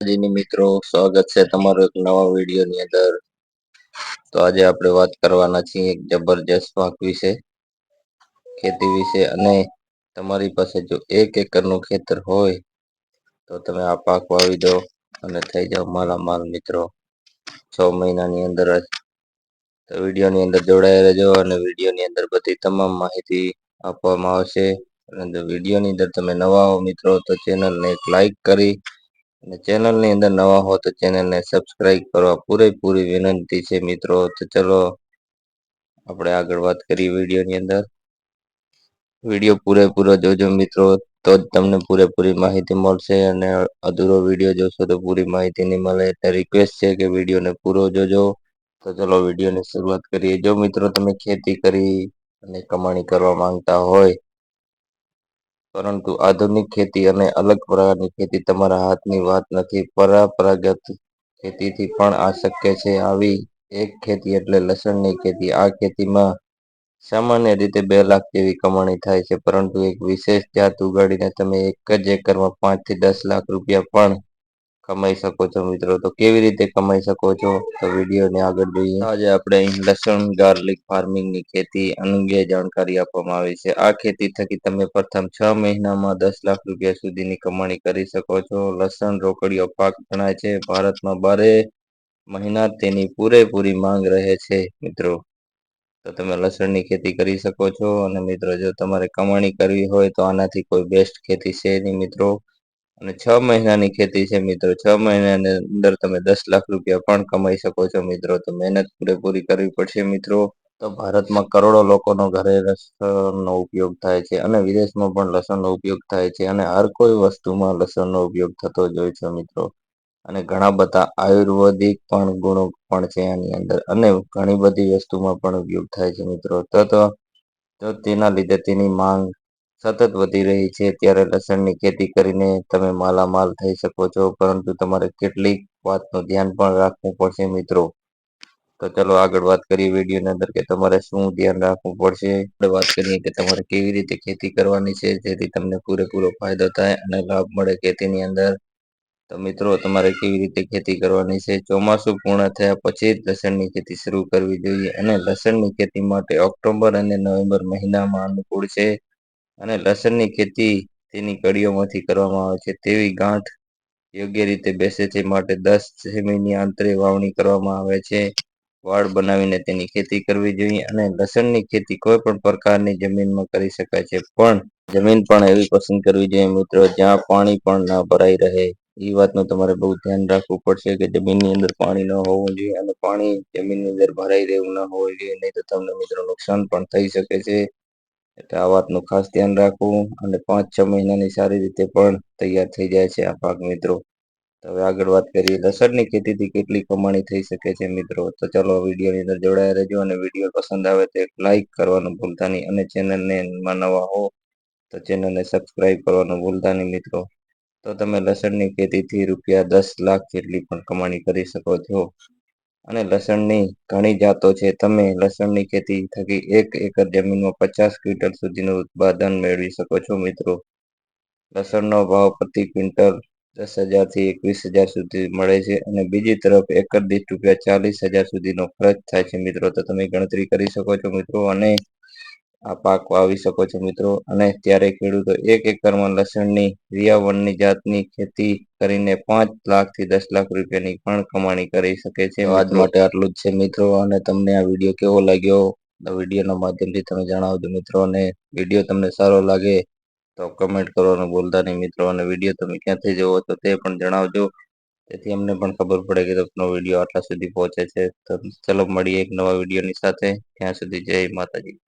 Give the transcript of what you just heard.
માતાજીની મિત્રો, સ્વાગત છે તમારો એક નવા વિડીયોની અંદર. તો આજે આપણે વાત કરવાના છીએ એક જબરજસ્ત પાક વિશે, ખેતી વિશે. અને તમારી પાસે જો એક એકરનું ખેતર હોય, તો તમે આ પાક વાવી દો અને થઈ જાઓ માલામાલ મિત્રો. છ મહિનાની અંદર જ. તો વિડીયોની અંદર જોડાઈ રહેજો અને વિડીયોની અંદર બધી તમામ માહિતી આપવામાં આવશે. અને વિડીયોની અંદર તમે નવા હો મિત્રો, તો ચેનલને એક લાઈક કરી અને ચેનલની અંદર નવા હો તો ચેનલને સબસ્ક્રાઈબ કરવા પૂરેપૂરી વિનંતી છે મિત્રો. તો ચલો, આપણે આગળ વાત કરીએ વિડીયોની અંદર. વીડિયો પૂરેપૂરો જોજો મિત્રો, તો જ તમને પૂરેપૂરી માહિતી મળશે અને અધૂરો વીડિયો જોશો તો પૂરી માહિતી નહીં મળે એટલે રિક્વેસ્ટ છે કે વિડીયોને પૂરો જોજો. તો ચલો વિડીયોની શરૂઆત કરીએ. જો મિત્રો તમે ખેતી કરી અને કમાણી કરવા માંગતા હોય પરંતુ આધુનિક ખેતી અને અલગ પ્રકારની ખેતી તમારા હાથની વાત નથી. પરંપરાગત ખેતીથી પણ આ શક્ય છે. આવી એક ખેતી એટલે લસણની ખેતી. આ ખેતીમાં સામાન્ય રીતે બે લાખ જેવી કમાણી થાય છે, પરંતુ એક વિશેષ જાત ઉગાડીને તમે એક જ એકરમાં પાંચથી દસ લાખ રૂપિયા પણ કમાઈ શકો છો મિત્રો? તો કેવી રીતે કમાઈ શકો છો? તો વિડીયોને આગળ જોઈએ. આજે આપણે લસણ, ગાર્લિક ફાર્મિંગની ખેતી અંગે જાણકારી આપવામાં આવી છે. આ ખેતી થકી તમે પ્રથમ છ મહિનામાં દસ લાખ રૂપિયા સુધીની કમાણી કરી શકો છો. લસણ, રોકડીઓ પાક ગણાય છે. ભારતમાં બારે મહિના તેની પૂરેપૂરી માંગ રહે છે, મિત્રો. તો તમે લસણની ખેતી કરી શકો છો. અને મિત્રો, જો તમારે કમાણી કરવી હોય તો આનાથી કોઈ બેસ્ટ ખેતી છે નહીં, મિત્રો. અને છ મહિનાની ખેતી છે મિત્રો, છ મહિનાની અંદર તમે દસ લાખ રૂપિયા પણ કમાઈ શકો છો મિત્રો, તો મહેનત પૂરેપૂરી કરવી પડશે મિત્રો. તો ભારતમાં કરોડો લોકોનો ઘરે લસણનો ઉપયોગ થાય છે અને વિદેશમાં પણ લસણનો ઉપયોગ થાય છે અને હર કોઈ વસ્તુમાં લસણનો ઉપયોગ થતો જ હોય છે મિત્રો. અને ઘણા બધા આયુર્વેદિક પણ ગુણો પણ છે એની અંદર અને ઘણી બધી વસ્તુમાં પણ ઉપયોગ થાય છે મિત્રો. તો તેના લીધે તેની માંગ સતત વધી રહી છે. ત્યારે લસણની ખેતી કરીને તમે માલામાલ થઈ શકો છો. પરંતુ તમારે કેટલીક વાતનું ધ્યાન પણ રાખવું પડશે મિત્રો. તો ચલો આગળ વાત કરીએ વિડીયોની અંદર કે તમારે શું ધ્યાન રાખવું પડશે? વાત કરીએ કે તમારે કેવી રીતે ખેતી કરવાની છે, જેથી તમને પૂરેપૂરો ફાયદો થાય અને લાભ મળે ખેતીની અંદર. તો મિત્રો, તમારે કેવી રીતે ખેતી કરવાની છે? ચોમાસું પૂર્ણ થયા પછી જ લસણની ખેતી શરૂ કરવી જોઈએ અને લસણની ખેતી માટે ઓક્ટોબર અને નવેમ્બર મહિનામાં અનુકૂળ છે. અને લસણની ખેતી તેની કડીઓમાંથી કરવામાં આવે છે. તેવી ગાંઠ યોગ્ય રીતે બેસે છે. માટે દસ સેમીની અંતરે વાવણી કરવામાં આવે છે. વાડ બનાવીને તેની ખેતી કરવી જોઈએ અને લસણની ખેતી કોઈ પણ પ્રકારની જમીનમાં કરી શકાય છે. પણ જમીન પણ એવી પસંદ કરવી જોઈએ મિત્રો, જ્યાં પાણી પણ ના ભરાઈ રહે. એ વાતનું તમારે બહુ ધ્યાન રાખવું પડશે કે જમીનની અંદર પાણી ન હોવું જોઈએ અને પાણી જમીનની અંદર ભરાઈ રહેવું ન હોવું જોઈએ. નહીં તો તમને મિત્રો નુકસાન પણ થઈ શકે છે. એટલે આ વાતનું ખાસ ધ્યાન રાખવું અને પાંચ છ મહિનાની સારી રીતે પણ તૈયાર થઈ જાય છે આ પાક મિત્રો. હવે આગળ વાત કરીએ લસણની ખેતીથી કેટલી કમાણી થઈ શકે છે મિત્રો? તો ચાલો વિડીયોની અંદર જોડાયા રહેજો અને વીડિયો પસંદ આવે તો લાઇક કરવાનું ભૂલતા નહીં અને ચેનલને નવા હો તો ચેનલને સબસ્ક્રાઈબ કરવાનું ભૂલતા નહીં મિત્રો. તો તમે લસણની ખેતીથી રૂપિયા દસ લાખ જેટલી પણ કમાણી કરી શકો છો. અને લસણની ઘણી જાતો છે. તમે લસણની ખેતી થકી એક એકર જમીનમાં પચાસ ક્વિન્ટલ સુધીનું ઉત્પાદન મેળવી શકો છો મિત્રો. લસણનો ભાવ પ્રતિ ક્વિન્ટલ દસ હજારથી એકવીસ હજાર સુધી મળે છે અને બીજી તરફ એકર દીઠ રૂપિયા ચાલીસ હજાર સુધીનો ખર્ચ થાય છે મિત્રો. તો તમે ગણતરી કરી શકો છો મિત્રો અને આ પાક વાવી શકો છો મિત્રો. અને ત્યારે ખેડૂતો એક એકરમાં લસણની રિયાવણની જાતની ખેતી કરીને પાંચ લાખથી દસ લાખ રૂપિયાની પણ કમાણી કરી શકે છે આજ માટે આટલું જ છે મિત્રો. અને તમને આ વીડિયો કેવો લાગ્યો? વિડીયોના માધ્યમથી તમે જણાવજો મિત્રો. અને વીડિયો તમને સારો લાગે તો કમેન્ટ કરવાનું બોલતા નહીં મિત્રો. અને વીડિયો તમે ક્યાંથી જોવો તો તે પણ જણાવજો. તેથી અમને પણ ખબર પડે કે તમને વીડિયો આટલા સુધી પહોંચે છે. તો ચલો મળીએ એક નવા વિડીયોની સાથે. ત્યાં સુધી જય માતાજી.